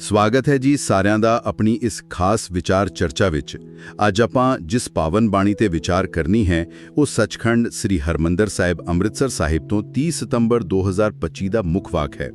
ਸਵਾਗਤ ਹੈ ਜੀ ਸਾਰਿਆਂ ਦਾ ਆਪਣੀ ਇਸ ਖਾਸ ਵਿਚਾਰ ਚਰਚਾ ਵਿੱਚ। ਅੱਜ ਆਪਾਂ ਜਿਸ ਪਾਵਨ ਬਾਣੀ ਤੇ ਵਿਚਾਰ ਕਰਨੀ ਹੈ, ਉਹ ਸੱਚਖੰਡ ਸ੍ਰੀ ਹਰਮੰਦਰ ਸਾਹਿਬ ਅੰਮ੍ਰਿਤਸਰ ਸਾਹਿਬ ਤੋਂ 30 ਸਤੰਬਰ 2025 ਦਾ ਮੁੱਖ ਵਾਕ ਹੈ।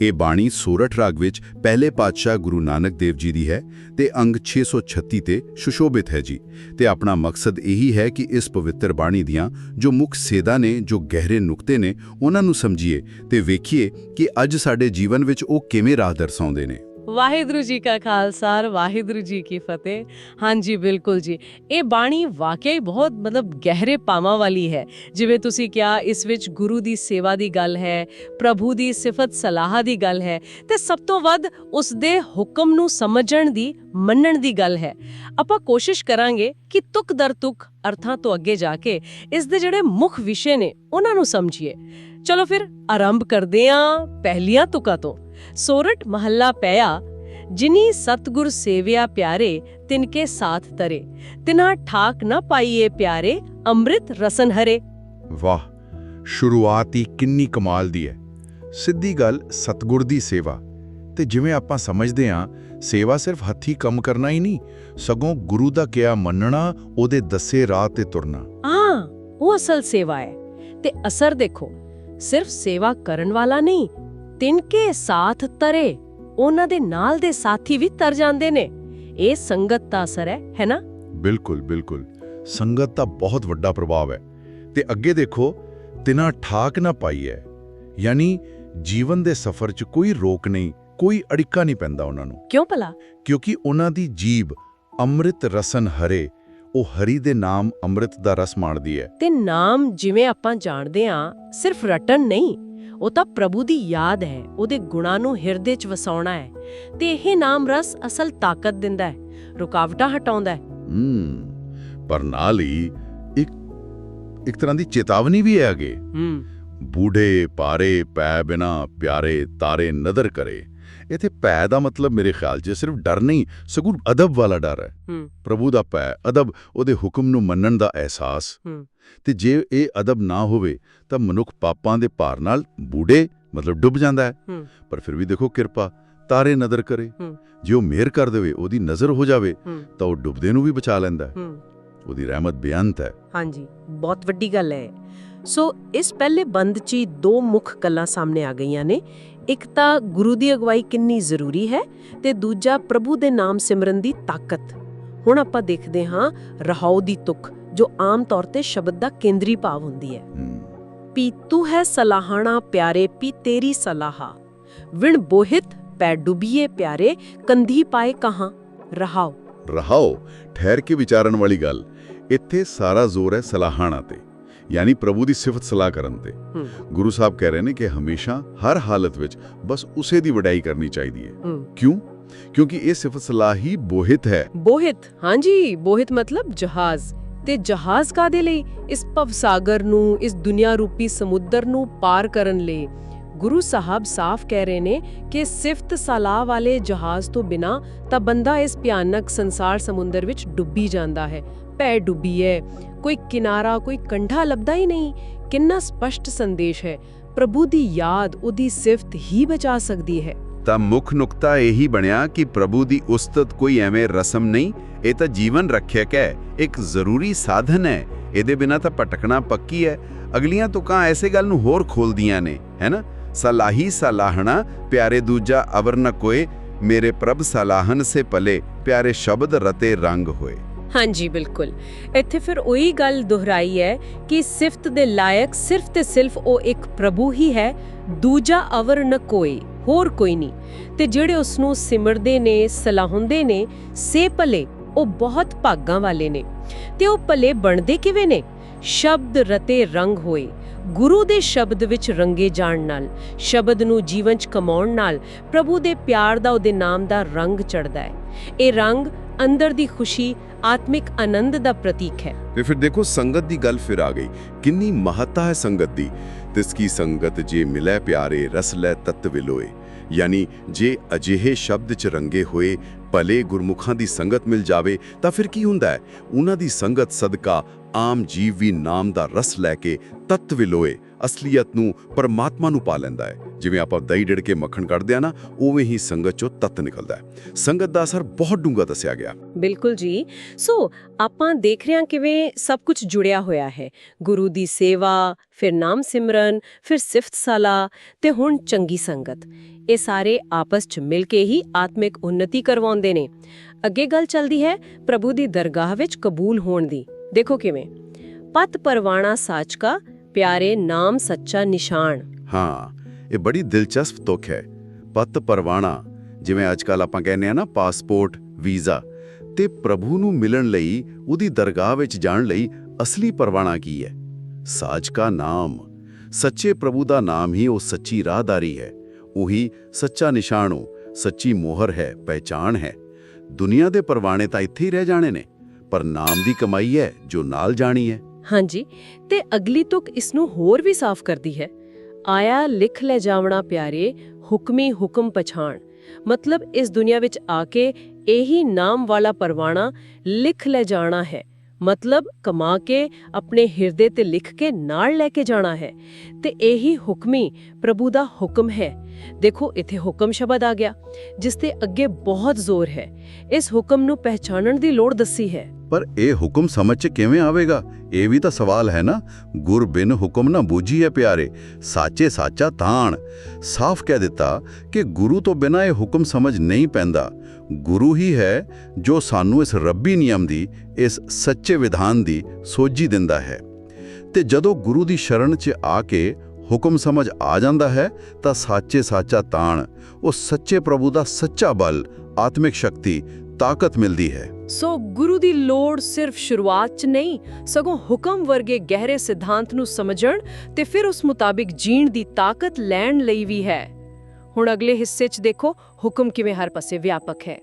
ਇਹ ਬਾਣੀ ਸੋਰਠ ਰਾਗ ਵਿੱਚ ਪਹਿਲੇ ਪਾਤਸ਼ਾਹ ਗੁਰੂ ਨਾਨਕ ਦੇਵ ਜੀ ਦੀ ਹੈ ਤੇ ਅੰਗ 636 ਤੇ ਸੁਸ਼ੋਭਿਤ ਹੈ ਜੀ। ਤੇ ਆਪਣਾ ਮਕਸਦ ਇਹੀ ਹੈ ਕਿ ਇਸ ਪਵਿੱਤਰ ਬਾਣੀ ਦੀਆਂ ਜੋ ਮੁੱਖ ਸੇਧਾਂ ਨੇ, ਜੋ ਗਹਿਰੇ ਨੁਕਤੇ ਨੇ, ਉਹਨਾਂ ਨੂੰ ਸਮਝੀਏ ਤੇ ਵੇਖੀਏ ਕਿ ਅੱਜ ਸਾਡੇ ਜੀਵਨ ਵਿੱਚ ਉਹ ਕਿਵੇਂ ਰਾਹ ਦਰਸਾਉਂਦੇ ਨੇ। ਵਾਹਿਗੁਰੂ ਜੀ ਕਾ ਖਾਲਸਾ, ਵਾਹਿਗੁਰੂ ਜੀ ਕੀ ਫਤਿਹ। ਹਾਂਜੀ, ਬਿਲਕੁਲ ਜੀ। ਇਹ ਬਾਣੀ ਵਾਕਿਆ ਹੀ ਬਹੁਤ ਮਤਲਬ ਗਹਿਰੇ ਪਾਵਾਂ ਵਾਲੀ ਹੈ। ਜਿਵੇਂ ਤੁਸੀਂ ਕਿਹਾ, ਇਸ ਵਿੱਚ ਗੁਰੂ ਦੀ ਸੇਵਾ ਦੀ ਗੱਲ ਹੈ, ਪ੍ਰਭੂ ਦੀ ਸਿਫਤ ਸਲਾਹ ਦੀ ਗੱਲ ਹੈ, ਤੇ ਸਭ ਤੋਂ ਵੱਧ ਉਸ ਦੇ ਹੁਕਮ ਨੂੰ ਸਮਝਣ ਦੀ, ਮੰਨਣ ਦੀ ਗੱਲ ਹੈ। ਆਪਾਂ ਕੋਸ਼ਿਸ਼ ਕਰਾਂਗੇ ਕਿ ਤੁਕ ਦਰ ਤੁਕ ਅਰਥਾਂ ਤੋਂ ਅੱਗੇ ਜਾ ਕੇ ਇਸ ਦੇ ਜਿਹੜੇ ਮੁੱਖ ਵਿਸ਼ੇ ਨੇ, ਉਹਨਾਂ ਨੂੰ ਸਮਝੀਏ। ਚਲੋ ਫਿਰ ਆਰੰਭ ਕਰਦੇ ਆਂ ਪਹਿਲੀਆਂ ਤੁਕਾਂ ਤੋਂ। ਸੋਰਠ ਮਹੱਲਾ ਪਿਆ ਜਿਨੀ ਸਤਗੁਰ ਸੇਵਿਆ ਪਿਆਰੇ ਤਿਨਕੇ ਸਾਥ ਤਰੇ। ਤਿਨਾ ਠਾਕ ਨਾ ਪਾਈਏ ਪਿਆਰੇ ਅੰਮ੍ਰਿਤ ਰਸਨ ਹਰੇ। ਵਾਹ ਸ਼ੁਰੂਆਤ ਹੀ ਕਿੰਨੀ ਕਮਾਲ ਦੀ ਹੈ ਸਿੱਧੀ ਗੱਲ ਸਤਗੁਰ ਦੀ ਸੇਵਾ। ਤੇ ਜਿਵੇਂ ਆਪਾਂ ਸਮਝਦੇ ਹਾਂ ਸੇਵਾ ਸਿਰਫ ਹੱਥੀ ਕੰਮ ਕਰਨਾ ਹੀ ਨਹੀਂ ਸਗੋਂ ਗੁਰੂ ਦਾ ਕਿਹਾ ਮੰਨਣਾ ਉਹਦੇ ਦੱਸੇ ਰਾਹ ਤੇ ਤੁਰਨਾ। ਆ ਉਹ ਅਸਲ ਸੇਵਾ ਹੈ ਤੇ ਅਸਰ ਦੇਖੋ ਸਿਰਫ ਸੇਵਾ ਕਰਨ ਵਾਲਾ ਨਹੀਂ ਤਿਨਕੇ ਸਾਥ ਤਰੇ ਉਹਨਾਂ ਦੇ ਨਾਲ ਦੇ ਸਾਥੀ ਵੀ ਤਰ ਜਾਂਦੇ ਨੇ। ਇਹ ਸੰਗਤ ਦਾ ਅਸਰ ਹੈ ਹੈ ਨਾ? ਬਿਲਕੁਲ ਬਿਲਕੁਲ। ਸੰਗਤ ਦਾ ਬਹੁਤ ਵੱਡਾ ਪ੍ਰਭਾਵ ਹੈ। ਤੇ ਅੱਗੇ ਦੇਖੋ ਤਿਨਾ ਠਾਕ ਨਾ ਪਾਈ ਹੈ। ਯਾਨੀ ਜੀਵਨ ਦੇ ਸਫ਼ਰ 'ਚ ਕੋਈ ਰੋਕ ਨਹੀਂ ਕੋਈ ਅੜਿੱਕਾ ਨਹੀਂ ਪੈਂਦਾ ਉਹਨਾਂ ਨੂੰ। ਕਿਉਂ ਭਲਾ? ਕਿਉਂਕਿ ਉਹਨਾਂ ਦੀ ਜੀਬ ਅੰਮ੍ਰਿਤ ਰਸਨ ਹਰੇ ਉਹ ਹਰੀ ਦੇ ਨਾਮ ਅੰਮ੍ਰਿਤ ਦਾ ਰਸ ਮਾਣਦੀ ਹੈ। ਤੇ ਨਾਮ ਜਿਵੇਂ ਆਪਾਂ ਜਾਣਦੇ ਹਾਂ ਸਿਰਫ ਰਟਣ ਨਹੀਂ ਉਹ ਤਾਂ ਪ੍ਰਭੂ ਦੀ ਯਾਦ ਹੈ ਉਹਦੇ ਗੁਣਾਂ ਨੂੰ ਹਿਰਦੇ 'ਚ ਵਸਾਉਣਾ ਹੈ ਤੇ ਇਹ ਨਾਮ ਰਸ ਅਸਲ ਤਾਕਤ ਦਿੰਦਾ ਹੈ ਰੁਕਾਵਟਾਂ ਹਟਾਉਂਦਾ ਹੈ। ਹੂੰ ਪਰ ਨਾਲ ਹੀ ਇੱਕ ਇੱਕ ਤਰ੍ਹਾਂ ਦੀ ਚੇਤਾਵਨੀ ਵੀ ਹੈ ਅੱਗੇ। ਹੂੰ। ਬੂਢੇ ਪਾਰੇ ਪੈ ਬਿਨਾ ਪਿਆਰੇ ਤਾਰੇ ਨਦਰ ਕਰੇ। ਇਥੇ ਪੈ ਦਾ ਮਤਲਬ ਮੇਰੇ ਖਿਆਲ 'ਚ ਸਿਰਫ ਡਰ ਨਹੀਂ ਸਗੋਂ ਅਦਬ ਵਾਲਾ ਡਰ ਹੈ। ਪ੍ਰਭੂ ਦਾ ਪੈ ਅਦਬ ਉਹਦੇ ਹੁਕਮ ਨੂੰ ਮੰਨਣ ਦਾ ਅਹਿਸਾਸ। ਤੇ ਜੇ ਇਹ ਅਦਬ ਨਾ ਹੋਵੇ ਤਾਂ ਮਨੁੱਖ ਪਾਪਾਂ ਦੇ ਭਾਰ ਨਾਲ ਬੂਢੇ ਮਤਲਬ ਡੁੱਬ ਜਾਂਦਾ ਹੈ। ਪਰ ਫਿਰ ਵੀ ਦੇਖੋ ਕਿਰਪਾ ਤਾਰੇ ਨਦਰ ਕਰੇ। ਜੇ ਉਹ ਮਿਹਰ ਕਰ ਦੇਵੇ ਉਹਦੀ ਨਜ਼ਰ ਹੋ ਜਾਵੇ ਤਾਂ ਉਹ ਡੁੱਬਦੇ ਨੂੰ ਵੀ ਬਚਾ ਲੈਂਦਾ ਹੂੰ। ਉਹਦੀ ਰਹਿਮਤ ਬੇਅੰਤ ਹੈ। ਹਾਂਜੀ ਬਹੁਤ ਵੱਡੀ ਗੱਲ ਹੈ। ਸੋ ਇਸ ਪਹਿਲੇ ਬੰਦ 'ਚ ਦੋ ਮੁੱਖ ਗੱਲਾਂ ਸਾਹਮਣੇ ਆ ਗਈਆਂ ਨੇ। ਇੱਕ ਤਾਂ ਗੁਰੂ ਦੀ ਅਗਵਾਈ ਕਿੰਨੀ ਜ਼ਰੂਰੀ ਹੈ ਤੇ ਦੂਜਾ ਪ੍ਰਭੂ ਦੇ ਨਾਮ ਸਿਮਰਨ ਦੀ ਤਾਕਤ। ਹੁਣ ਆਪਾਂ ਦੇਖਦੇ ਹਾਂ ਰਹਾਉ ਦੀ ਤੁਕ ਜੋ ਆਮ ਤੌਰ ਤੇ ਸ਼ਬਦ ਦਾ ਕੇਂਦਰੀ ਭਾਵ ਹੁੰਦੀ ਹੈ। ਹੂੰ। ਪੀਤੂ ਹੈ ਸਲਾਹਣਾ ਪਿਆਰੇ ਪੀ ਤੇਰੀ ਸਲਾਹਾ। ਵਿਣ ਬੋਹਿਤ ਪੈ ਡੁਬੀਏ ਪਿਆਰੇ ਕੰਧੀ ਪਾਏ ਕਹਾਂ ਰਹਾਉ। ਰਹਾਓ ਠਹਿਰ ਕੇ ਵਿਚਾਰਨ ਵਾਲੀ ਗੱਲ। ਇੱਥੇ ਸਾਰਾ ਜ਼ੋਰ ਹੈ ਸਲਾਹਣਾ ਤੇ। ਯਾਨੀ ਪ੍ਰਭੂ ਦੀ ਸਿਫਤ ਸਲਾਹ ਕਰਨ ਤੇ। ਗੁਰੂ ਸਾਹਿਬ ਕਹਿ ਰਹੇ ਨੇ ਕਿ ਹਮੇਸ਼ਾ ਹਰ ਹਾਲਤ ਵਿੱਚ ਬਸ ਉਸੇ ਦੀ ਵਡਾਈ ਕਰਨੀ ਚਾਹੀਦੀ ਹੈ। ਹੂੰ। ਕਿਉਂ? ਕਿਉਂਕਿ ਇਹ ਸਿਫਤ ਸਲਾਹ ਹੀ ਬੋਹਿਤ ਹੈ। ਬੋਹਿਤ ਹਾਂਜੀ ਬੋਹਿਤ ਮਤਲਬ ਜਹਾਜ਼। ਤੇ ਜਹਾਜ਼ ਕਾਦੇ ਲਈ? ਇਸ ਭਵਸਾਗਰ ਨੂੰ ਇਸ ਦੁਨੀਆ ਰੂਪੀ ਸਮੁੰਦਰ ਨੂੰ ਪਾਰ ਕਰਨ ਲਈ। ਗੁਰੂ ਸਾਹਿਬ ਸਾਫ਼ ਕਹਿ ਰਹੇ ਨੇ ਕਿ ਸਿਫਤ ਸਲਾਹ ਵਾਲੇ ਜਹਾਜ਼ ਤੋਂ ਬਿਨਾ ਤਾਂ ਬੰਦਾ ਇਸ ਭਿਆਨਕ ਸੰਸਾਰ ਸਮੁੰਦਰ ਵਿੱਚ ਡੁੱਬੀ ਜਾਂਦਾ ਹੈ ਪੈ ਡੁੱਬੀ ਹੈ ਕੋਈ ਕਿਨਾਰਾ, ਕੋਈ ਕੰਢਾ ਲੱਭਦਾ ਹੀ ਨਹੀਂ। ਕਿੰਨਾ ਸਪਸ਼ਟ ਸੰਦੇਸ਼ ਹੈ। ਪ੍ਰਭੂ ਦੀ ਯਾਦ ਉਹਦੀ ਸਿਫਤ ਹੀ ਬਚਾ ਸਕਦੀ ਹੈ। ਤਾਂ ਮੁੱਖ ਨੁਕਤਾ ਇਹੀ ਬਣਿਆ ਕਿ ਪ੍ਰਭੂ ਦੀ ਉਸਤਤ ਕੋਈ ਐਵੇਂ ਰਸਮ ਨਹੀਂ, ਇਹ ਤਾਂ ਜੀਵਨ ਰੱਖਿਅਕ ਹੈ ਇੱਕ ਜ਼ਰੂਰੀ ਸਾਧਨ ਹੈ ਇਹਦੇ ਬਿਨਾ ਤਾਂ ਭਟਕਣਾ ਪੱਕੀ ਹੈ ਅਗਲੀਆਂ ਤੁਕਾਂ ਐਸੇ ਗੱਲ ਨੂੰ ਹੋਰ ਖੋਲਦੀਆਂ ਨੇ ਹੈਨਾ ਸਲਾਹੀ ਸਲਾਹਣਾ, ਪਿਆਰੇ ਦੂਜਾ ਅਵਰ ਨ ਕੋਏ, ਮੇਰੇ ਪ੍ਰਭ ਸਲਾਹਨ ਸੇ ਪਲੇ ਪਿਆਰੇ ਸ਼ਬਦ ਰਤੇ ਰੰਗ ਹੋਏ। ਹਾਂਜੀ, ਬਿਲਕੁਲ। ਇੱਥੇ ਫਿਰ ਉਹੀ ਗੱਲ ਦੁਹਰਾਈ ਹੈ ਕਿ ਸਿਫਤ ਦੇ ਲਾਇਕ ਸਿਰਫ ਤੇ ਸਿਰਫ ਉਹ ਇੱਕ ਪ੍ਰਭੂ ਹੀ ਹੈ, ਦੂਜਾ ਅਵਰ ਨ ਕੋਈ ਹੋਰ ਕੋਈ ਨਹੀਂ। ਤੇ ਜਿਹੜੇ ਉਸ ਨੂੰ ਸਿਮਰਦੇ ਨੇ, ਸਲਾਹੁੰਦੇ ਨੇ, ਸੇ ਭਲੇ, ਉਹ ਬਹੁਤ ਭਾਗਾਂ ਵਾਲੇ ਨੇ। ਤੇ ਉਹ ਭਲੇ ਬਣਦੇ ਕਿਵੇਂ ਨੇ? ਸ਼ਬਦ ਰਤੇ ਰੰਗ ਹੋਏ। ਗੁਰੂ ਦੇ ਸ਼ਬਦ ਵਿੱਚ ਰੰਗੇ ਜਾਣ ਨਾਲ, ਸ਼ਬਦ ਨੂੰ ਜੀਵਨ ਚ ਕਮਾਉਣ ਨਾਲ, ਪ੍ਰਭੂ ਦੇ ਪਿਆਰ ਦਾ ਉਹਦੇ ਨਾਮ ਦਾ ਰੰਗ ਚੜਦਾ ਹੈ। ਇਹ ਰੰਗ ਅੰਦਰ ਦੀ ਖੁਸ਼ੀ, ਆਤਮਿਕ ਆਨੰਦ ਦਾ ਪ੍ਰਤੀਕ ਹੈ। ਤੇ ਫਿਰ ਦੇਖੋ ਸੰਗਤ ਦੀ ਗੱਲ ਫਿਰ ਆ ਗਈ। ਕਿੰਨੀ ਮਹੱਤਤਾ ਹੈ ਸੰਗਤ ਦੀ। ਤਿਸ ਕੀ ਸੰਗਤ ਜੇ ਮਿਲੇ ਪਿਆਰੇ, ਰਸ ਲੈ ਤਤ ਵਿਲੋਏ। ਯਾਨੀ ਜੇ ਅਜਿਹੇ ਸ਼ਬਦ ਚ ਰੰਗੇ ਹੋਏ ਭਲੇ ਗੁਰਮੁਖਾਂ ਦੀ ਸੰਗਤ ਮਿਲ ਜਾਵੇ, ਤਾਂ ਫਿਰ ਕੀ ਹੁੰਦਾ ਹੈ? ਉਹਨਾਂ ਦੀ ਸੰਗਤ ਸਦਕਾ ਆਮ ਜੀਵ ਵੀ ਨਾਮ ਦਾ ਰਸ ਲੈ ਕੇ ਤਤ ਵਿਲੋਏ। ਅਸਲੀਅਤ ਨੂੰ ਪਰਮਾਤਮਾ ਨੂੰ ਪਾ ਲੈਂਦਾ ਹੈ। ਜਿਵੇਂ ਆਪਾਂ ਦਹੀਂ ਡਿੜ ਕੇ ਮੱਖਣ ਕੱਢਦੇ ਆ ਨਾ, ਉਵੇਂ ਹੀ ਸੰਗਤ ਚੋਂ ਤੱਤ ਨਿਕਲਦਾ ਹੈ। ਸੰਗਤ ਦਾ ਅਸਰ ਬਹੁਤ ਡੂੰਘਾ ਦੱਸਿਆ ਗਿਆ। ਬਿਲਕੁਲ ਜੀ। ਸੋ ਆਪਾਂ ਦੇਖ ਰਹੇ ਹਾਂ ਕਿਵੇਂ ਸਭ ਕੁਝ ਜੁੜਿਆ ਹੋਇਆ ਹੈ। ਗੁਰੂ ਦੀ ਸੇਵਾ, ਫਿਰ ਨਾਮ ਸਿਮਰਨ, ਫਿਰ ਸਿਫਤ ਸਲਾ ਤੇ ਹੁਣ ਚੰਗੀ ਸੰਗਤ। ਇਹ ਸਾਰੇ ਆਪਸ 'ਚ ਮਿਲ ਕੇ ਹੀ ਆਤਮਿਕ ਉન્નਤੀ ਕਰਵਾਉਂਦੇ ਨੇ। ਅੱਗੇ ਗੱਲ ਚੱਲਦੀ ਹੈ ਪ੍ਰਭੂ ਦੀ ਦਰਗਾਹ ਵਿੱਚ ਕਬੂਲ ਹੋਣ ਦੀ। ਦੇਖੋ ਕਿਵੇਂ। ਪਤ ਪਰਵਾਣਾ ਸਾਚਕਾ ਪਿਆਰੇ ਨਾਮ ਸੱਚਾ ਨਿਸ਼ਾਨ। ਹਾਂ, ਇਹ ਬੜੀ ਦਿਲਚਸਪ ਤੁਕ ਹੈ। ਪਤ ਪਰਵਾਣਾ, ਜਿਵੇਂ ਅੱਜਕੱਲ ਆਪਾਂ ਕਹਿੰਦੇ ਆ ਨਾ, ਪਾਸਪੋਰਟ, ਵੀਜ਼ਾ, ਤੇ ਪ੍ਰਭੂ ਨੂੰ ਮਿਲਣ ਲਈ, ਉਹਦੀ ਦਰਗਾਹ ਵਿੱਚ ਜਾਣ ਲਈ ਅਸਲੀ ਪਰਵਾਣਾ ਕੀ ਹੈ? ਸਾਜ ਕਾ ਨਾਮ। ਸੱਚੇ ਪ੍ਰਭੂ ਦਾ ਨਾਮ ਹੀ ਉਹ ਸੱਚੀ ਰਾਹਦਾਰੀ ਹੈ। ਉਹੀ ਸੱਚਾ ਨਿਸ਼ਾਨ ਨਿਸ਼ਾਨੋ, ਸੱਚੀ ਮੋਹਰ ਹੈ, ਪਹਿਚਾਣ ਹੈ। ਦੁਨੀਆ ਦੇ ਪਰਵਾਣੇ ਤਾਂ ਇੱਥੇ ਹੀ ਰਹਿ ਜਾਣੇ ਨੇ, ਪਰ ਨਾਮ ਦੀ ਕਮਾਈ ਹੈ ਜੋ ਨਾਲ ਜਾਣੀ ਹੈ। ਹਾਂਜੀ, ਤੇ ਅਗਲੀ ਤੁਕ ਇਸ ਨੂੰ ਹੋਰ ਵੀ ਸਾਫ਼ ਕਰਦੀ ਹੈ। ਆਇਆ ਲਿਖ ਲੈ ਜਾਵਣਾ ਪਿਆਰੇ, ਹੁਕਮੀ ਹੁਕਮ ਪਛਾਣ। ਮਤਲਬ ਇਸ ਦੁਨੀਆ ਵਿੱਚ ਆ ਕੇ ਇਹੀ ਨਾਮ ਵਾਲਾ ਪਰਵਾਣਾ ਲਿਖ ਲੈ ਜਾਣਾ ਹੈ। ਮਤਲਬ ਕਮਾ ਕੇ ਆਪਣੇ ਹਿਰਦੇ ਤੇ ਲਿਖ ਕੇ ਨਾਲ ਲੈ ਕੇ ਜਾਣਾ ਹੈ। ਤੇ ਇਹੀ ਹੁਕਮੀ ਪ੍ਰਭੂ ਦਾ ਹੁਕਮ ਹੈ। ਦੇਖੋ, ਇੱਥੇ ਹੁਕਮ ਸ਼ਬਦ ਆ ਗਿਆ, ਜਿਸ ਤੇ ਅੱਗੇ ਬਹੁਤ ਜ਼ੋਰ ਹੈ। ਇਸ ਹੁਕਮ ਨੂੰ ਪਹਿਚਾਨਣ ਦੀ ਲੋੜ ਦੱਸੀ ਹੈ। ਪਰ ਇਹ ਹੁਕਮ ਸਮਝ ਚ ਕਿਵੇਂ ਆਵੇਗਾ? ਇਹ ਵੀ ਤਾਂ ਸਵਾਲ ਹੈ ਨਾ। ਗੁਰ ਬਿਨ ਹੁਕਮ ਨਾ ਬੂਝੀਏ ਪਿਆਰੇ। ਸਾਚੇ ਸਾਚਾ ਤਾਣ। ਸਾਫ਼ ਕਹਿ ਦਿੱਤਾ ਕਿ ਗੁਰੂ ਤੋਂ ਬਿਨਾਂ ਇਹ ਹੁਕਮ ਸਮਝ ਨਹੀਂ ਪੈਂਦਾ। ਗੁਰੂ ਹੀ ਹੈ ਜੋ ਸਾਨੂੰ ਇਸ ਰੱਬੀ ਨਿਯਮ ਦੀ, ਇਸ ਸੱਚੇ ਵਿਧਾਨ ਦੀ ਸੋਝੀ ਦਿੰਦਾ ਹੈ। ਤੇ ਜਦੋਂ ਗੁਰੂ ਦੀ ਸ਼ਰਨ 'ਚ ਆ ਕੇ ਹੁਕਮ ਸਮਝ ਆ ਜਾਂਦਾ ਹੈ, ਤਾਂ ਸਾਚੇ ਸਾਚਾ ਤਾਣ, ਉਹ ਸੱਚੇ ਪ੍ਰਭੂ ਦਾ ਸੱਚਾ ਬਲ, ਆਤਮਿਕ ਸ਼ਕਤੀ, ਤਾਕਤ ਮਿਲਦੀ ਹੈ। ਸੋ ਗੁਰੂ ਦੀ ਲੋੜ ਸਿਰਫ ਸ਼ੁਰੂਆਤ 'ਚ ਨਹੀਂ, ਸਗੋਂ ਹੁਕਮ ਵਰਗੇ ਗਹਿਰੇ ਸਿਧਾਂਤ ਨੂੰ ਸਮਝਣ ਤੇ ਫਿਰ ਉਸ ਮੁਤਾਬਿਕ ਜੀਣ ਦੀ ਤਾਕਤ ਲੈਣ ਲਈ ਵੀ ਹੈ। ਹੁਣ ਅਗਲੇ ਹਿੱਸੇ 'ਚ ਦੇਖੋ, ਹੁਕਮ ਕਿਵੇਂ ਹਰ ਪਾਸੇ ਵਿਆਪਕ ਹੈ।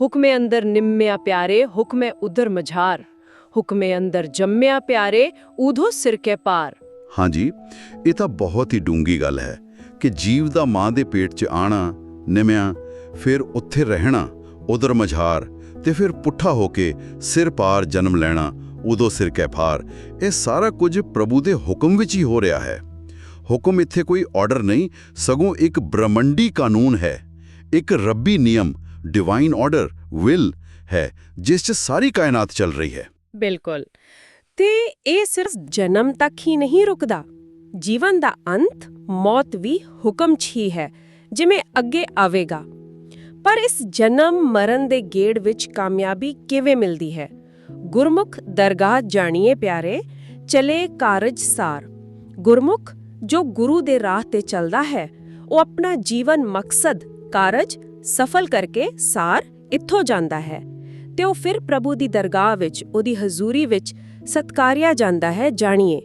ਹੁਕਮੇ ਅੰਦਰ ਨਿੰਮਿਆ ਪਿਆਰੇ, ਹੁਕਮੇ ਉਧਰ ਮਝਾਰ। ਹੁਕਮੇ ਅੰਦਰ ਜੰਮਿਆ ਪਿਆਰੇ ਉਧੋ ਸਿਰ ਕੇ ਪਾਰ। ਹਾਂਜੀ, ਇਹ ਤਾਂ ਬਹੁਤ ਹੀ ਡੂੰਗੀ ਗੱਲ ਹੈ ਕਿ ਜੀਵ ਦਾ ਮਾਂ ਦੇ ਪੇਟ 'ਚ ਆਣਾ, ਨਿਮਿਆ, ਫਿਰ ਉੱਥੇ ਰਹਿਣਾ, ਉਧਰ ਮਝਾਰ ਤੇ ਫਿਰ ਪੁੱਠਾ ਹੋ ਕੇ ਸਿਰ ਪਾਰ ਜਨਮ ਲੈਣਾ ਉਦੋਂ ਸਿਰ ਕੈ ਫਾਰ ਇਹ ਸਾਰਾ ਕੁਝ ਪ੍ਰਭੂ ਦੇ ਹੁਕਮ ਵਿੱਚ ਹੀ ਹੋ ਰਿਹਾ ਹੈ। ਹੁਕਮ ਇੱਥੇ ਕੋਈ ਆਰਡਰ ਨਹੀਂ, ਸਗੋਂ ਇੱਕ ਬ੍ਰਹਮੰਡੀ ਕਾਨੂੰਨ ਹੈ। ਇੱਕ ਰੱਬੀ ਨਿਯਮ ਡਿਵਾਈਨ ਆਰਡਰ ਵਿਲ ਹੈ, ਜਿਸ 'ਚ ਸਾਰੀ ਕਾਇਨਾਤ ਚੱਲ ਰਹੀ ਹੈ। ਬਿਲਕੁਲ। ਤੇ ਇਹ ਸਿਰਫ ਜਨਮ ਤੱਕ ਹੀ ਨਹੀਂ ਰੁਕਦਾ। ਜੀਵਨ ਦਾ ਅੰਤ, ਮੌਤ ਵੀ ਹੁਕਮ 'ਚ ਹੀ ਹੈ, ਜਿਵੇਂ ਅੱਗੇ ਆਵੇਗਾ। ਪਰ ਇਸ ਜਨਮ ਮਰਨ ਦੇ ਗੇੜ ਵਿੱਚ ਕਾਮਯਾਬੀ ਕਿਵੇਂ ਮਿਲਦੀ ਹੈ? ਗੁਰਮੁਖ ਦਰਗਾਹ ਜਾਣੀਏ ਪਿਆਰੇ, ਚਲੇ ਕਾਰਜ ਸਾਰ। ਗੁਰਮੁਖ ਜੋ ਗੁਰੂ ਦੇ ਰਾਹ ਤੇ ਚੱਲਦਾ ਹੈ, ਉਹ ਆਪਣਾ ਜੀਵਨ ਮਕਸਦ, ਕਾਰਜ ਸਫਲ ਕਰਕੇ ਸਾਰ ਇੱਥੋਂ ਜਾਂਦਾ ਹੈ ਤੇ ਉਹ ਫਿਰ ਪ੍ਰਭੂ ਦੀ ਦਰਗਾਹ ਵਿੱਚ, ਉਹਦੀ ਹਜ਼ੂਰੀ ਵਿੱਚ ਸਤਕਾਰਿਆ ਜਾਂਦਾ ਹੈ, ਜਾਣੀਏ।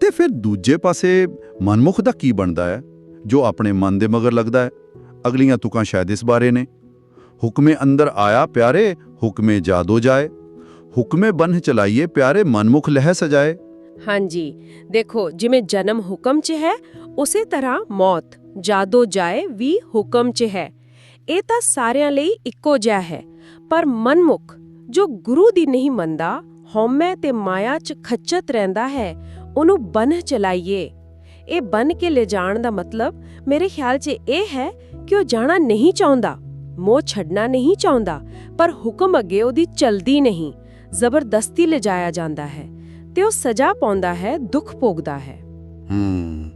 ਤੇ ਫਿਰ ਦੂਜੇ ਪਾਸੇ ਮਨਮੁਖ ਦਾ ਕੀ ਬਣਦਾ ਹੈ, ਜੋ ਆਪਣੇ ਮਨ ਦੇ ਮਗਰ ਲੱਗਦਾ ਹੈ? ਅਗਲੀਆਂ ਤੁਕਾਂ ਸ਼ਾਇਦ ਇਸ ਬਾਰੇ ਨੇ। ਹੁਕਮੇ ਅੰਦਰ ਆਇਆ ਪਿਆਰੇ, ਹੁਕਮੇ ਜਾਦੋ ਜਾਏ। ਹੁਕਮੇ ਬੰਨ ਚਲਾਈਏ ਪਿਆਰੇ, ਮਨਮੁਖ ਲਹਿ ਸਜਾਏ। ਹਾਂਜੀ। ਦੇਖੋ, ਜਿਵੇਂ ਜਨਮ ਹੁਕਮ 'ਚ ਹੈ, ਉਸੇ ਤਰ੍ਹਾਂ ਮੌਤ, ਜਾਦੋ ਜਾਏ ਵੀ ਹੁਕਮ 'ਚ ਹੈ। ਇਹ ਤਾਂ ਸਾਰਿਆਂ ਲਈ ਇੱਕੋ ਜਿਹਾ ਹੈ। ਪਰ ਮਨਮੁਖ, ਜੋ ਗੁਰੂ ਦੀ ਨਹੀਂ ਮੰਨਦਾ, ਹਉਮੈ ਤੇ ਮਾਇਆ 'ਚ ਖੱਚਤ ਰਹਿੰਦਾ ਹੈ, ਉਹਨੂੰ ਬੰਨ ਚਲਾਈਏ। ਇਹ ਬੰਨ ਕੇ ਲੈ ਜਾਣ ਦਾ ਮਤਲਬ ਮੇਰੇ ਖਿਆਲ 'ਚ ਇਹ ਹੈ ਕਿ ਉਹ ਜਾਣਾ ਨਹੀਂ ਚਾਹੁੰਦਾ। ਮੋਹ ਛੱਡਣਾ ਨਹੀਂ ਚਾਹੁੰਦਾ, ਪਰ ਹੁਕਮ ਅੱਗੇ ਉਹਦੀ ਚਲਦੀ ਨਹੀਂ। ਜ਼ਬਰਦਸਤੀ ਲਿਜਾਇਆ ਜਾਂਦਾ ਹੈ। ਤੇ ਉਹ ਸਜ਼ਾ ਪਾਉਂਦਾ ਹੈ, ਦੁੱਖ ਭੋਗਦਾ ਹੈ। ਹੂੰ।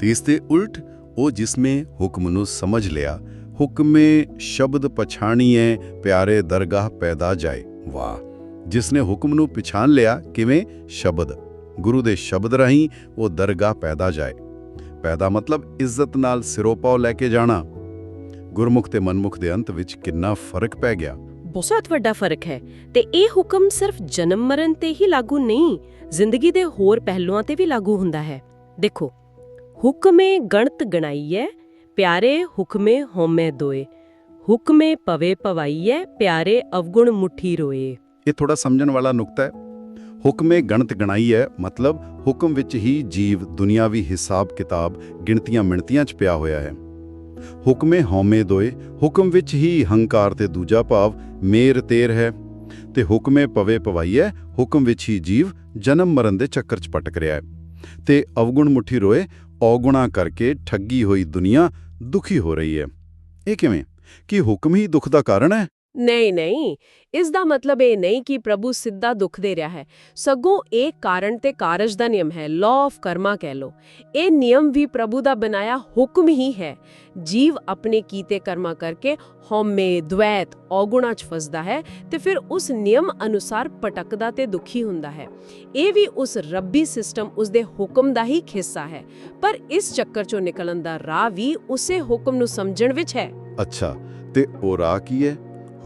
ਤੇ ਇਸ ਦੇ ਉਲਟ ਉਹ ਜਿਸਮੇ ਹੁਕਮ ਨੂੰ ਸਮਝ ਲਿਆ, ਹੁਕਮੇ ਸ਼ਬਦ ਪਛਾਣੀਏ ਪਿਆਰੇ ਦਰਗਾਹ ਪੈਦਾ ਜਾਏ। ਵਾਹ! ਜਿਸਨੇ ਹੁਕਮ ਨੂੰ ਪਛਾਣ ਲਿਆ, ਕਿਵੇਂ? ਸ਼ਬਦ। ਗੁਰੂ ਦੇ ਸ਼ਬਦ ਰਾਹੀਂ ਉਹ ਦਰਗਾਹ ਪੈਦਾ ਜਾਏ। ਪੈਦਾ ਮਤਲਬ ਇੱਜ਼ਤ ਨਾਲ ਸਿਰੋਪਾਉ ਲੈ ਕੇ ਜਾਣਾ। ਗੁਰਮੁਖ ਤੇ ਮਨਮੁਖ ਦੇ ਅੰਤ ਵਿੱਚ ਕਿੰਨਾ ਫ਼ਰਕ ਪੈ ਗਿਆ। ਬਹੁਤ ਵੱਡਾ ਫ਼ਰਕ ਹੈ ਤੇ ਇਹ ਹੁਕਮ ਸਿਰਫ ਜਨਮ ਮਰਨ ਤੇ ਹੀ ਲਾਗੂ ਨਹੀਂ, ਜ਼ਿੰਦਗੀ ਦੇ ਹੋਰ ਪਹਿਲੂਆਂ ਤੇ ਵੀ ਲਾਗੂ ਹੁੰਦਾ ਹੈ। ਦੇਖੋ, ਹੁਕਮੇ ਗਣਤ ਗਣਾਈਐ, ਪਿਆਰੇ ਹੁਕਮੇ ਹੋਮੇ ਦੋਏ ਹੁਕਮੇ ਪਵੇ ਪਵਾਈਐ ਪਿਆਰੇ ਅਵਗੁਣ ਮੁਠੀ ਰੋਏ। ਇਹ ਥੋੜਾ ਸਮਝਣ ਵਾਲਾ ਨੁਕਤਾ ਹੈ। ਹੁਕਮੇ ਗਣਤ ਗਣਾਈ ਹੈ ਮਤਲਬ ਹੁਕਮ ਵਿੱਚ ਹੀ ਜੀਵ, ਦੁਨਿਆਵੀ ਹਿਸਾਬ ਕਿਤਾਬ ਗਿਣਤੀਆਂ ਮਿਣਤੀਆਂ 'ਚ ਪਿਆ ਹੋਇਆ ਹੈ। ਹੁਕਮੇ ਹਉਮੈ ਦੋਏ, ਹੁਕਮ ਵਿੱਚ ਹੀ ਹੰਕਾਰ ਤੇ ਦੂਜਾ ਭਾਵ ਮੇਰ ਤੇਰ ਹੈ। ਤੇ ਹੁਕਮੇ ਪਵੇ ਪਵਾਈਐ, ਹੁਕਮ ਵਿੱਚ ਹੀ ਜੀਵ ਜਨਮ ਮਰਨ ਦੇ ਚੱਕਰ 'ਚ ਪਟਕ ਰਿਹਾ ਹੈ। ਤੇ ਅਵਗੁਣ ਮੁਠੀ ਰੋਏ, ਔਗੁਣਾ ਕਰਕੇ ਠੱਗੀ ਹੋਈ ਦੁਨੀਆ ਦੁਖੀ ਹੋ ਰਹੀ ਹੈ। ਇਹ ਕਿਵੇਂ? ਕਿ ਹੁਕਮ ਹੀ ਦੁੱਖ ਦਾ ਕਾਰਨ ਹੈ? ਨਹੀਂ ਨਹੀਂ। ਇਸ ਦਾ ਮਤਲਬ ਇਹ ਨਹੀਂ ਕਿ ਪ੍ਰਭੂ ਸਿੱਧਾ ਦੁੱਖ ਦੇ ਰਿਹਾ ਹੈ। ਸਗੋਂ ਇਹ ਕਾਰਨ ਤੇ ਕਾਰਜ ਦਾ ਨਿਯਮ ਹੈ ਲਾਅ ਆਫ ਕਰਮਾ ਕਹਿ ਲੋ ਇਹ ਨਿਯਮ ਵੀ ਪ੍ਰਭੂ ਦਾ ਬਣਾਇਆ ਹੁਕਮ ਹੀ ਹੈ। ਜੀਵ ਆਪਣੇ ਕੀਤੇ ਕਰਮਾ ਕਰਕੇ ਹਉਮੈ ਦ્વੈਤ ਔਗੁਣਾ ਚ ਫਸਦਾ ਹੈ ਤੇ ਫਿਰ ਉਸ ਨਿਯਮ ਅਨੁਸਾਰ ਪਟਕਦਾ ਤੇ ਦੁਖੀ ਹੁੰਦਾ ਹੈ। ਇਹ ਵੀ ਉਸ ਰੱਬੀ ਸਿਸਟਮ ਉਸ ਦੇ ਹੁਕਮ ਦਾ ਹੀ ਹਿੱਸਾ ਹੈ। ਪਰ ਇਸ ਚੱਕਰ ਚੋਂ ਨਿਕਲਣ ਦਾ ਰਾਹ ਵੀ ਉਸੇ ਹੁਕਮ ਨੂੰ ਸਮਝਣ ਵਿੱਚ ਹੈ। ਅੱਛਾ, ਤੇ ਉਹ ਰਾਹ ਕੀ ਹੈ?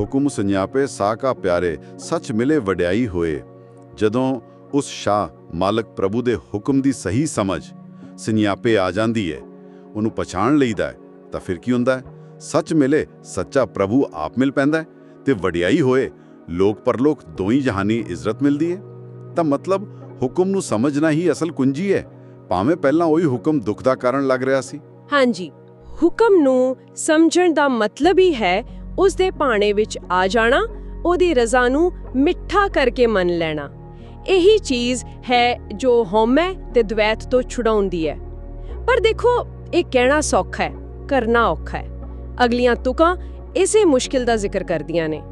ਹੁਕਮ ਸੰਿਆਪੇ ਸਾਕਾ ਪਿਆਰੇ, ਸੱਚ ਮਿਲੇ ਵਡਿਆਈ ਹੋਏ। ਜਦੋਂ ਉਸ ਸ਼ਾਹ ਮਾਲਕ ਪ੍ਰਭੂ ਦੇ ਹੁਕਮ ਦੀ ਸਹੀ ਸਮਝ ਸੰਿਆਪੇ ਆ ਜਾਂਦੀ ਹੈ ਉਹਨੂੰ ਪਛਾਣ ਲਈਦਾ ਤਾਂ ਫਿਰ ਕੀ ਹੁੰਦਾ ਸੱਚ ਮਿਲੇ, ਸੱਚਾ ਪ੍ਰਭੂ ਆਪ ਮਿਲ ਪੈਂਦਾ ਤੇ ਵਡਿਆਈ ਹੋਏ, ਲੋਕ ਪਰਲੋਕ ਦੋਈ ਜਹਾਨੀ ਇੱਜ਼ਤ ਮਿਲਦੀ ਹੈ ਤਾਂ ਮਤਲਬ ਹੁਕਮ ਨੂੰ ਸਮਝਣਾ ਹੀ ਅਸਲ ਕੁੰਜੀ ਹੈ ਭਾਵੇਂ ਪਹਿਲਾਂ ਉਹੀ ਹੁਕਮ ਦੁੱਖ ਦਾ ਕਾਰਨ ਲੱਗ ਰਿਹਾ ਸੀ। ਹਾਂਜੀ, ਹੁਕਮ ਨੂੰ ਸਮਝਣ ਦਾ ਮਤਲਬ ਹੀ ਹੈ ਉਸ ਦੇ ਭਾਣੇ ਵਿੱਚ ਆ ਜਾਣਾ, ਉਹਦੀ ਰਜ਼ਾ ਨੂੰ ਮਿੱਠਾ ਕਰਕੇ ਮੰਨ ਲੈਣਾ। ਇਹੀ ਚੀਜ਼ ਹੈ ਜੋ ਹਉਮੈ ਤੇ ਦ્વੈਤ ਤੋਂ ਛੁਡਾਉਂਦੀ ਹੈ। ਪਰ ਦੇਖੋ, ਇਹ ਕਹਿਣਾ ਸੌਖਾ ਹੈ, ਕਰਨਾ ਔਖਾ ਹੈ। ਅਗਲੀਆਂ ਤੁਕਾਂ ਇਸੇ ਮੁਸ਼ਕਿਲ ਦਾ ਜ਼ਿਕਰ ਕਰਦੀਆਂ ਨੇ।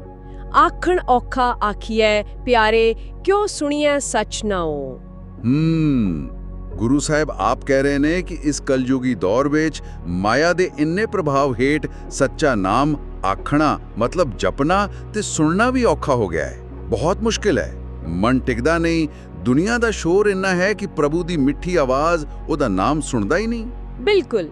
ਆਖਣ ਔਖਾ ਆਖੀਐ, ਪਿਆਰੇ, ਕਿਉਂ ਸੁਣੀਐ ਸੱਚ ਨਾਓ ਹੂੰ, ਗੁਰੂ ਸਾਹਿਬ ਆਪ ਕਹਿ ਰਹੇ ਨੇ ਕਿ ਇਸ ਕਲਯੁਗੀ ਦੌਰ ਵਿੱਚ ਮਾਇਆ ਦੇ ਇੰਨੇ ਪ੍ਰਭਾਵ ਹੇਠ ਸੱਚਾ ਨਾਮ ਆਖਣਾ ਮਤਲਬ ਜਪਣਾ ਤੇ ਸੁਣਨਾ ਵੀ ਔਖਾ ਹੋ ਗਿਆ ਹੈ। ਬਹੁਤ ਮੁਸ਼ਕਿਲ ਹੈ। ਮਨ ਟਿਕਦਾ ਨਹੀਂ। ਦੁਨੀਆ ਦਾ ਸ਼ੋਰ ਇੰਨਾ ਹੈ ਕਿ ਪ੍ਰਭੂ ਦੀ ਮਿੱਠੀ ਆਵਾਜ਼, ਉਹਦਾ ਨਾਮ ਸੁਣਦਾ ਹੀ ਨਹੀਂ। ਬਿਲਕੁਲ।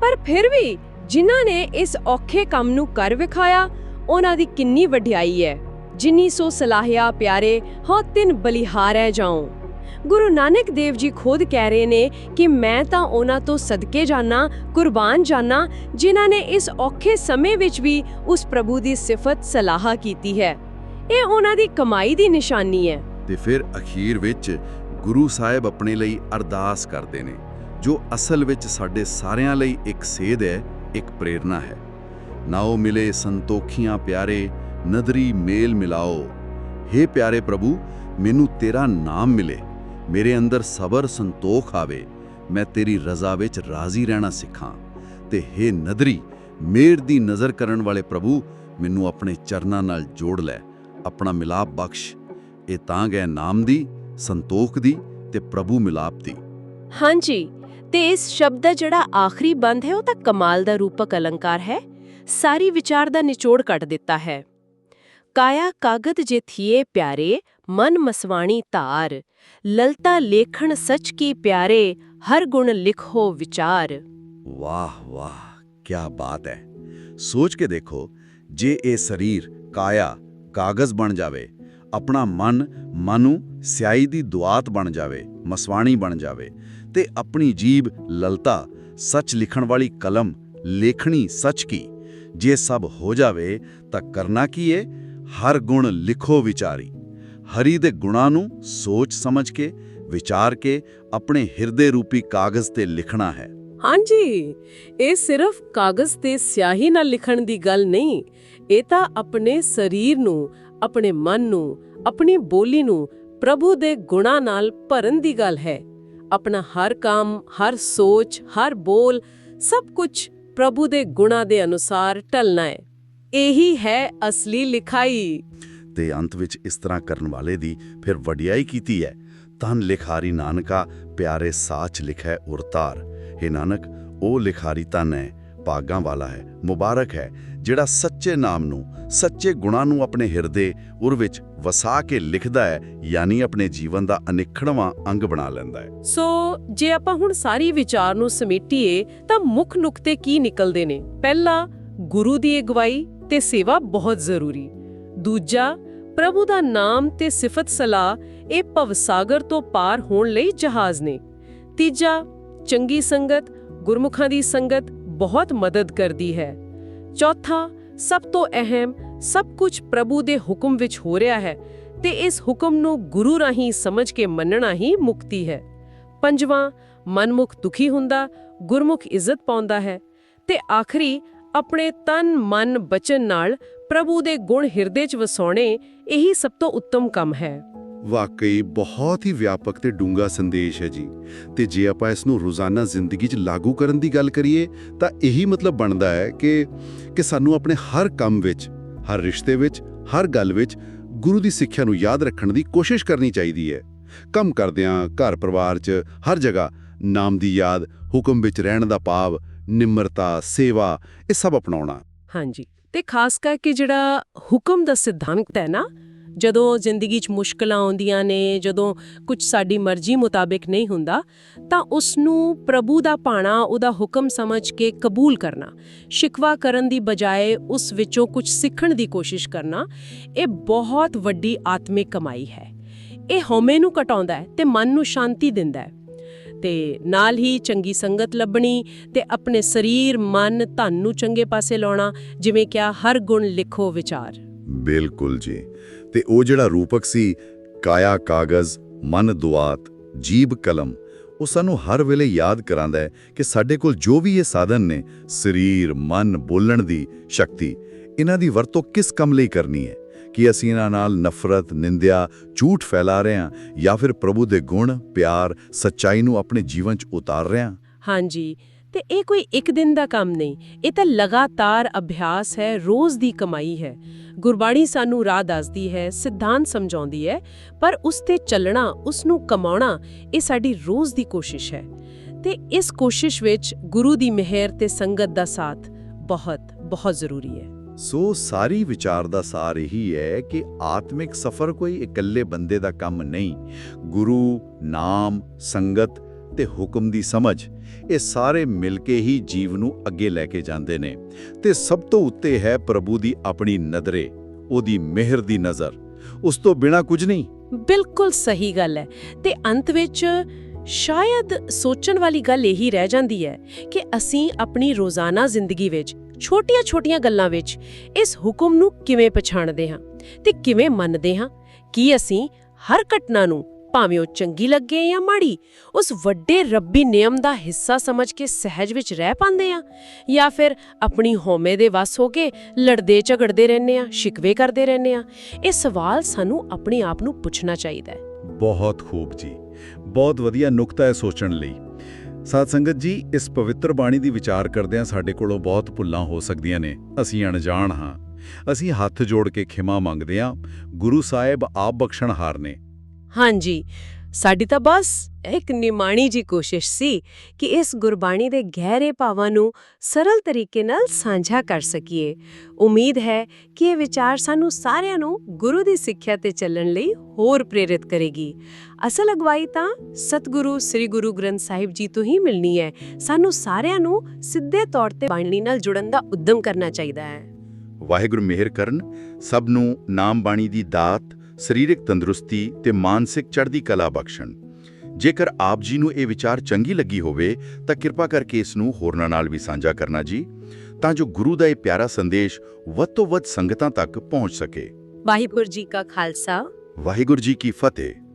ਪਰ ਫਿਰ ਵੀ ਜਿਨ੍ਹਾਂ ਨੇ ਇਸ ਔਖੇ ਕੰਮ ਨੂੰ ਕਰ ਵਿਖਾਇਆ, ਉਹਨਾਂ ਦੀ ਕਿੰਨੀ ਵਡਿਆਈ ਹੈ। ਜਿੰਨੀ ਸੋ ਸਲਾਹਿਆ, ਪਿਆਰੇ, ਹਾਂ ਤਿੰਨ ਤਿਨ ਹੈ ਜਾਉ। ਗੁਰੂ ਨਾਨਕ ਦੇਵ ਜੀ ਖੁਦ ਕਹਿ ਰਹੇ ਨੇ ਕਿ ਮੈਂ ਤਾਂ ਉਹਨਾਂ ਤੋਂ ਸਦਕੇ ਜਾਣਾ ਕੁਰਬਾਨ ਜਾਣਾ ਜਿਨ੍ਹਾਂ ਨੇ ਇਸ ਔਖੇ ਸਮੇਂ ਵਿੱਚ ਵੀ ਉਸ ਪ੍ਰਭੂ ਦੀ ਸਿਫਤ ਸਲਾਹਾ ਕੀਤੀ ਹੈ। ਇਹ ਉਹਨਾਂ ਦੀ ਕਮਾਈ ਦੀ ਨਿਸ਼ਾਨੀ ਹੈ। ਤੇ ਫਿਰ ਅਖੀਰ ਵਿੱਚ ਗੁਰੂ ਸਾਹਿਬ ਆਪਣੇ ਲਈ ਅਰਦਾਸ ਕਰਦੇ ਨੇ, ਜੋ ਅਸਲ ਵਿੱਚ ਸਾਡੇ ਸਾਰਿਆਂ ਲਈ ਇੱਕ ਸੇਧ ਹੈ, ਇੱਕ ਪ੍ਰੇਰਣਾ ਹੈ। ਨਾਓ ਮਿਲੇ ਸੰਤੋਖੀਆਂ ਪਿਆਰੇ, ਨਦਰੀ ਮੇਲ ਮਿਲਾਓ। हे ਪਿਆਰੇ ਪ੍ਰਭੂ, ਮੈਨੂੰ ਤੇਰਾ ਨਾਮ ਮਿਲੇ। ਮੇਰੇ ਅੰਦਰ ਸਬਰ ਸੰਤੋਖ ਆਵੇ, ਮੈਂ ਤੇਰੀ ਰਜ਼ਾ ਵਿੱਚ ਰਾਜ਼ੀ ਰਹਿਣਾ ਸਿੱਖਾਂ। ਤੇ हे ਨਦਰੀ, ਮੇਰ ਦੀ ਨਜ਼ਰ ਕਰਨ ਵਾਲੇ ਪ੍ਰਭੂ, ਮੈਨੂੰ ਆਪਣੇ ਚਰਨਾਂ ਨਾਲ ਜੋੜ ਲੈ, ਆਪਣਾ ਮਿਲਾਪ ਬਖਸ਼। ਇਹ ਤਾਂ ਗਏ ਨਾਮ ਦੀ, ਸੰਤੋਖ ਦੀ ਤੇ ਪ੍ਰਭੂ ਮਿਲਾਪ ਦੀ। ਹਾਂਜੀ, ਤੇ ਇਸ ਸ਼ਬਦ ਦਾ ਜਿਹੜਾ ਆਖਰੀ ਬੰਦ ਹੈ, ਉਹ ਤਾਂ ਕਮਾਲ ਦਾ ਰੂਪਕ ਅਲੰਕਾਰ ਹੈ। ਸਾਰੀ ਵਿਚਾਰ ਦਾ ਨਿਚੋੜ ਕੱਢ ਦਿੱਤਾ ਹੈ। ਕਾਇਆ ਕਾਗਦ ਜੇ ਥੀਏ ਪਿਆਰੇ, ਮਨ ਮਸਵਾਣੀ ਧਾਰ। ਲਲਤਾ ਲੇਖਣ ਸਚ ਕੀ ਪਿਆਰੇ, ਹਰ ਗੁਣ ਲਿਖੋ ਵਿਚਾਰ। ਵਾਹ ਵਾਹ ਕੀ ਬਾਤ ਹੈ। ਸੋਚ ਕੇ ਦੇਖੋ, ਜੇ ਇਹ ਸਰੀਰ ਕਾਇਆ ਕਾਗਜ਼ ਬਣ ਜਾਵੇ, ਆਪਣਾ ਮਨ ਮਨੂ ਸਿਆਈ ਦੀ ਦੁਆਤ ਬਣ ਜਾਵੇ, ਮਸਵਾਣੀ ਬਣ ਜਾਵੇ, ਤੇ ਆਪਣੀ ਜੀਬ ਲਲਤਾ ਸੱਚ ਲਿਖਣ ਵਾਲੀ ਕਲਮ, ਲੇਖਣੀ ਸੱਚ ਕੀ, ਜੇ ਸਭ ਹੋ ਜਾਵੇ ਤਾਂ ਕਰਨਾ ਕੀ ਏ? ਹਰ ਗੁਣ ਲਿਖੋ ਵਿਚਾਰੀ। ਹਰੀ ਦੇ ਗੁਣਾਂ ਨੂੰ ਸੋਚ ਸਮਝ ਕੇ, ਵਿਚਾਰ ਕੇ ਆਪਣੇ ਹਿਰਦੇ ਰੂਪੀ ਕਾਗਜ਼ ਤੇ ਲਿਖਣਾ ਹੈ। ਹਾਂਜੀ, ਇਹ ਸਿਰਫ ਕਾਗਜ਼ ਤੇ ਸਿਆਹੀ ਨਾਲ ਲਿਖਣ ਦੀ ਗੱਲ ਨਹੀਂ, ਇਹ ਤਾਂ ਆਪਣੇ ਸਰੀਰ ਨੂੰ, ਆਪਣੇ ਮਨ ਨੂੰ, ਆਪਣੀ ਬੋਲੀ ਨੂੰ ਪ੍ਰਭੂ ਦੇ ਗੁਣਾਂ ਨਾਲ ਭਰਨ ਦੀ ਗੱਲ ਹੈ। ਆਪਣਾ ਹਰ ਕੰਮ, ਹਰ ਸੋਚ, ਹਰ ਬੋਲ ਸਭ ਕੁਝ ਪ੍ਰਭੂ ਦੇ ਗੁਣਾਂ ਦੇ ਅਨੁਸਾਰ ਢਲਣਾ ਹੈ। ਇਹੀ ਹੈ ਅਸਲੀ ਲਿਖਾਈ। ਤੇ ਅੰਤ ਵਿੱਚ ਇਸ ਤਰ੍ਹਾਂ ਕਰਨ ਵਾਲੇ ਦੀ ਫਿਰ ਵਡਿਆਈ ਕੀਤੀ ਹੈ। ਤਨ ਲਿਖਾਰੀ ਨਾਨਕਾ ਪਿਆਰੇ ਸਾਚ ਲਿਖੈ ਉਰਤਾਰ हे ਨਾਨਕ ਉਹ ਲਿਖਾਰੀ ਤਨ ਹੈ ਭਾਗਾਂ ਵਾਲਾ ਹੈ ਮੁਬਾਰਕ ਹੈ ਜਿਹੜਾ ਸੱਚੇ ਨਾਮ ਨੂੰ ਸੱਚੇ ਗੁਣਾਂ ਨੂੰ ਆਪਣੇ ਹਿਰਦੇ ਉਰ ਵਿੱਚ ਵਸਾ ਕੇ ਲਿਖਦਾ ਹੈ ਯਾਨੀ ਆਪਣੇ ਜੀਵਨ ਦਾ ਅਨਿਖੜਵਾਂ ਅੰਗ ਬਣਾ ਲੈਂਦਾ ਹੈ। ਸੋ ਜੇ ਆਪਾਂ ਹੁਣ ਸਾਰੀ ਵਿਚਾਰ ਨੂੰ ਸਮੇਟੀਏ ਤਾਂ ਮੁੱਖ ਨੁਕਤੇ ਕੀ ਨਿਕਲਦੇ ਨੇ? ਪਹਿਲਾ ਗੁਰੂ ਦੀ ਅਗਵਾਈ। ਤੇ ਸੇਵਾ ਬਹੁਤ ਜ਼ਰੂਰੀ। ਦੂਜਾ, ਪ੍ਰਭੂ ਦਾ ਨਾਮ ਤੇ ਸਿਫਤ ਸਲਾਹ ਇਹ ਭਵਸਾਗਰ ਤੋਂ ਪਾਰ ਹੋਣ ਲਈ ਜਹਾਜ਼ ਨੇ। ਤੀਜਾ, ਚੰਗੀ ਸੰਗਤ, ਗੁਰਮੁਖਾਂ ਦੀ ਸੰਗਤ ਬਹੁਤ ਮਦਦ ਕਰਦੀ ਹੈ। ਚੌਥਾ, ਸਭ ਤੋਂ ਅਹਿਮ, ਸਭ ਕੁਝ ਪ੍ਰਭੂ ਦੇ ਹੁਕਮ ਵਿੱਚ ਹੋ ਰਿਹਾ ਹੈ ਤੇ ਇਸ ਹੁਕਮ ਨੂੰ ਗੁਰੂ ਰਾਹੀਂ ਸਮਝ ਕੇ ਮੰਨਣਾ ਹੀ ਮੁਕਤੀ ਹੈ। ਪੰਜਵਾਂ, ਮਨਮੁਖ ਦੁਖੀ ਹੁੰਦਾ, ਗੁਰਮੁਖ ਇੱਜ਼ਤ ਪਾਉਂਦਾ ਹੈ ਤੇ ਆਖਰੀ ਆਪਣੇ ਤਨ, ਮਨ, ਬਚਨ ਨਾਲ ਪ੍ਰਭੂ ਦੇ ਗੁਣ ਹਿਰਦੇ 'ਚ ਵਸਾਉਣੇ ਇਹੀ ਸਭ ਤੋਂ ਉੱਤਮ ਕੰਮ ਹੈ। ਵਾਕਈ ਬਹੁਤ ਹੀ ਵਿਆਪਕ ਤੇ ਡੂੰਘਾ ਸੰਦੇਸ਼ ਹੈ ਜੀ। ਤੇ ਜੇ ਆਪਾਂ ਇਸ ਨੂੰ ਰੋਜ਼ਾਨਾ ਜ਼ਿੰਦਗੀ 'ਚ ਲਾਗੂ ਕਰਨ ਦੀ ਗੱਲ ਕਰੀਏ, ਤਾਂ ਇਹੀ ਮਤਲਬ ਬਣਦਾ ਹੈ ਕਿ ਕਿ ਸਾਨੂੰ ਆਪਣੇ ਹਰ ਕੰਮ ਵਿੱਚ, ਹਰ ਰਿਸ਼ਤੇ ਵਿੱਚ, ਹਰ ਗੱਲ ਵਿੱਚ ਗੁਰੂ ਦੀ ਸਿੱਖਿਆ ਨੂੰ ਯਾਦ ਰੱਖਣ ਦੀ ਕੋਸ਼ਿਸ਼ ਕਰਨੀ ਚਾਹੀਦੀ ਹੈ। ਕੰਮ ਕਰਦਿਆਂ ਘਰ ਪਰਿਵਾਰ 'ਚ ਹਰ ਜਗ੍ਹਾ ਨਾਮ ਦੀ ਯਾਦ, ਹੁਕਮ ਵਿੱਚ ਰਹਿਣ ਦਾ ਭਾਵ ਨਿਮਰਤਾ, ਸੇਵਾ, ਇਹ ਸਭ ਅਪਣਾਉਣਾ। ਹਾਂਜੀ। ਤੇ ਖਾਸ ਕਰਕੇ ਜਿਹੜਾ ਹੁਕਮ ਦਾ ਸਿਧਾਂਤ ਹੈ ਨਾ, ਜਦੋਂ ਜ਼ਿੰਦਗੀ 'ਚ ਮੁਸ਼ਕਲਾਂ ਆਉਂਦੀਆਂ ਨੇ, ਜਦੋਂ ਕੁਝ ਸਾਡੀ ਮਰਜ਼ੀ ਮੁਤਾਬਿਕ ਨਹੀਂ ਹੁੰਦਾ, ਤਾਂ ਉਸ ਨੂੰ ਪ੍ਰਭੂ ਦਾ ਪਾਣਾ, ਉਹਦਾ ਹੁਕਮ ਸਮਝ ਕੇ ਕਬੂਲ ਕਰਨਾ। ਸ਼ਿਕਵਾ ਕਰਨ ਦੀ ਬਜਾਏ ਉਸ ਵਿੱਚੋਂ ਕੁਝ ਸਿੱਖਣ ਦੀ ਕੋਸ਼ਿਸ਼ ਕਰਨਾ, ਇਹ ਬਹੁਤ ਵੱਡੀ ਆਤਮਿਕ ਕਮਾਈ ਹੈ। ਇਹ ਹਉਮੈ ਨੂੰ ਘਟਾਉਂਦਾ ਹੈ ਤੇ ਮਨ ਨੂੰ ਸ਼ਾਂਤੀ ਦਿੰਦਾ ਹੈ। ਤੇ ਨਾਲ ਹੀ ਚੰਗੀ ਸੰਗਤ ਲੱਭਣੀ ਤੇ ਆਪਣੇ ਸਰੀਰ, ਮਨ, ਧਨ ਨੂੰ ਚੰਗੇ ਪਾਸੇ ਲਾਉਣਾ, ਜਿਵੇਂ ਕਿਹਾ, ਹਰ ਗੁਣ ਲਿਖੋ ਵਿਚਾਰ। ਬਿਲਕੁਲ ਜੀ। ਤੇ ਉਹ ਜਿਹੜਾ ਰੂਪਕ ਸੀ, ਕਾਇਆ ਕਾਗਜ਼, ਮਨ ਦੁਆਤ ਜੀਬ ਕਲਮ, ਉਹ ਸਾਨੂੰ ਹਰ ਵੇਲੇ ਯਾਦ ਕਰਾਂਦਾ ਹੈ ਕਿ ਸਾਡੇ ਕੋਲ ਜੋ ਵੀ ਇਹ ਸਾਧਨ ਨੇ, ਸਰੀਰ, ਮਨ ਬੋਲਣ ਦੀ ਸ਼ਕਤੀ, ਇਹਨਾਂ ਦੀ ਵਰਤੋਂ ਕਿਸ ਕੰਮ ਲਈ ਕਰਨੀ ਹੈ? ਕਿ ਅਸੀਂ ਇਹਨਾਂ ਨਾਲ ਨਫ਼ਰਤ, ਨਿੰਦਿਆ, ਝੂਠ ਫੈਲਾ ਰਹੇ ਹਾਂ ਜਾਂ ਫਿਰ ਪ੍ਰਭੂ ਦੇ ਗੁਣ, ਪਿਆਰ, ਸੱਚਾਈ ਨੂੰ ਆਪਣੇ ਜੀਵਨ 'ਚ ਉਤਾਰ ਰਹੇ ਹਾਂ? ਹਾਂਜੀ, ਤੇ ਇਹ ਕੋਈ ਇੱਕ ਦਿਨ ਦਾ ਕੰਮ ਨਹੀਂ। ਇਹ ਤਾਂ ਲਗਾਤਾਰ ਅਭਿਆਸ ਹੈ, ਰੋਜ਼ ਦੀ ਕਮਾਈ ਹੈ। ਗੁਰਬਾਣੀ ਸਾਨੂੰ ਰਾਹ ਦੱਸਦੀ ਹੈ, ਸਿਧਾਂਤ ਸਮਝਾਉਂਦੀ ਹੈ, ਪਰ ਉਸ ਤੇ ਚੱਲਣਾ, ਉਸ ਨੂੰ ਕਮਾਉਣਾ, ਇਹ ਸਾਡੀ ਰੋਜ਼ ਦੀ ਕੋਸ਼ਿਸ਼ ਹੈ। ਤੇ ਇਸ ਕੋਸ਼ਿਸ਼ ਵਿੱਚ ਗੁਰੂ ਦੀ ਮਿਹਰ ਤੇ ਸੰਗਤ ਦਾ ਸਾਥ ਬਹੁਤ ਬਹੁਤ ਜ਼ਰੂਰੀ ਹੈ। ਸੋ ਸਾਰੀ ਵਿਚਾਰ ਦਾ ਸਾਰ ਇਹੀ ਹੈ ਕਿ ਆਤਮਿਕ ਸਫ਼ਰ ਕੋਈ ਇਕੱਲੇ ਬੰਦੇ ਦਾ ਕੰਮ ਨਹੀਂ। ਗੁਰੂ, ਨਾਮ, ਸੰਗਤ ਤੇ ਹੁਕਮ ਦੀ ਸਮਝ, ਇਹ ਸਾਰੇ ਮਿਲ ਕੇ ਹੀ ਜੀਵ ਨੂੰ ਅੱਗੇ ਲੈ ਕੇ ਜਾਂਦੇ ਨੇ। ਤੇ ਸਭ ਤੋਂ ਉੱਤੇ ਹੈ ਪ੍ਰਭੂ ਦੀ ਆਪਣੀ ਨਜ਼ਰੇ, ਉਹਦੀ ਮਿਹਰ ਦੀ ਨਜ਼ਰ। ਉਸ ਤੋਂ ਬਿਨਾ ਕੁਝ ਨਹੀਂ। ਬਿਲਕੁਲ ਸਹੀ ਗੱਲ ਹੈ। ਤੇ ਅੰਤ ਵਿੱਚ ਸ਼ਾਇਦ ਸੋਚਣ ਵਾਲੀ ਗੱਲ ਇਹੀ ਰਹਿ ਜਾਂਦੀ ਹੈ ਕਿ ਅਸੀਂ ਆਪਣੀ ਰੋਜ਼ਾਨਾ ਜ਼ਿੰਦਗੀ ਵਿੱਚ ਛੋਟੀਆਂ-ਛੋਟੀਆਂ ਗੱਲਾਂ ਵਿੱਚ ਇਸ ਹੁਕਮ ਨੂੰ ਕਿਵੇਂ ਪਛਾਣਦੇ ਹਾਂ ਤੇ ਕਿਵੇਂ ਮੰਨਦੇ ਹਾਂ? ਕੀ ਅਸੀਂ ਹਰ ਘਟਨਾ ਨੂੰ ਭਾਵੇਂ ਉਹ ਚੰਗੀ ਲੱਗੇ ਜਾਂ ਮਾੜੀ, ਉਸ ਵੱਡੇ ਰੱਬੀ ਨਿਯਮ ਦਾ ਹਿੱਸਾ ਸਮਝ ਕੇ ਸਹਿਜ ਵਿੱਚ ਰਹਿ ਪਾਉਂਦੇ ਆ ਜਾਂ ਫਿਰ ਆਪਣੀ ਹਉਮੈ ਦੇ ਵਸ ਹੋ ਕੇ ਲੜਦੇ ਝਗੜਦੇ ਰਹਿੰਦੇ ਆ ਸ਼ਿਕਵੇ ਕਰਦੇ ਰਹਿੰਦੇ ਆ ਇਹ ਸਵਾਲ ਸਾਨੂੰ ਆਪਣੇ ਆਪ ਨੂੰ ਪੁੱਛਣਾ ਚਾਹੀਦਾ ਹੈ। ਬਹੁਤ ਖੂਬ ਜੀ। ਬਹੁਤ ਵਧੀਆ ਨੁਕਤਾ ਹੈ ਸੋਚਣ ਲਈ। ਸਾਧ ਸੰਗਤ ਜੀ, ਇਸ ਪਵਿੱਤਰ ਬਾਣੀ ਦੀ ਵਿਚਾਰ ਕਰਦਿਆਂ ਸਾਡੇ ਕੋਲੋਂ ਬਹੁਤ ਭੁੱਲਾਂ ਹੋ ਸਕਦੀਆਂ ਨੇ। ਅਸੀਂ ਅਣਜਾਣ ਹਾਂ। ਅਸੀਂ ਹੱਥ ਜੋੜ ਕੇ ਖਿਮਾ ਮੰਗਦੇ ਹਾਂ। ਗੁਰੂ ਸਾਹਿਬ ਆਪ ਬਖਸ਼ਣਹਾਰ ਨੇ। ਹਾਂਜੀ। ਸਾਡੀ ਤਾਂ ਬਸ ਇੱਕ ਨਿਮਾਣੀ ਜੀ ਕੋਸ਼ਿਸ਼ ਸੀ ਕਿ ਇਸ ਗੁਰਬਾਣੀ ਦੇ ਗਹਿਰੇ ਭਾਵਾਂ ਨੂੰ ਸਰਲ ਤਰੀਕੇ ਨਾਲ ਸਾਂਝਾ ਕਰ ਸਕੀਏ। ਉਮੀਦ ਹੈ ਕਿ ਇਹ ਵਿਚਾਰ ਸਾਨੂੰ ਸਾਰਿਆਂ ਨੂੰ ਗੁਰੂ ਦੀ ਸਿੱਖਿਆ ਤੇ ਚੱਲਣ ਲਈ ਹੋਰ ਪ੍ਰੇਰਿਤ ਕਰੇਗੀ। ਅਸਲ ਅਗਵਾਈ ਤਾਂ ਸਤਿਗੁਰੂ, ਸ੍ਰੀ ਗੁਰੂ ਗ੍ਰੰਥ ਸਾਹਿਬ ਜੀ ਤੋਂ ਹੀ ਮਿਲਣੀ ਹੈ। ਸਾਨੂੰ ਸਾਰਿਆਂ ਨੂੰ ਸਿੱਧੇ ਤੌਰ ਤੇ ਬਾਣੀ ਨਾਲ ਜੁੜਨ ਦਾ ਉਦਮ ਕਰਨਾ ਚਾਹੀਦਾ ਹੈ। ਵਾਹਿਗੁਰੂ ਮਿਹਰ ਕਰਨ। ਸਭ ਨੂੰ ਨਾਮ ਬਾਣੀ ਦੀ ਦਾਤ ਸਰੀਰਕ ਤੰਦਰੁਸਤੀ ਤੇ ਮਾਨਸਿਕ ਚੜ੍ਹਦੀ ਕਲਾ ਬਖਸ਼ਣ। ਜੇਕਰ ਆਪ ਜੀ ਨੂੰ ਇਹ ਵਿਚਾਰ ਚੰਗੀ ਲੱਗੀ ਹੋਵੇ ਤਾਂ ਕਿਰਪਾ ਕਰਕੇ ਇਸ ਨੂੰ ਹੋਰਨਾਂ ਨਾਲ ਵੀ ਸਾਂਝਾ ਕਰਨਾ ਜੀ ਤਾਂ ਜੋ ਗੁਰੂ ਦਾ ਇਹ ਪਿਆਰਾ ਸੰਦੇਸ਼ ਵੱਧ ਤੋਂ ਵੱਧ ਸੰਗਤਾਂ ਤੱਕ ਪਹੁੰਚ ਸਕੇ। ਵਾਹਿਗੁਰੂ ਜੀ ਕਾ ਖਾਲਸਾ। ਵਾਹਿਗੁਰੂ ਜੀ ਕੀ ਫਤਿਹ।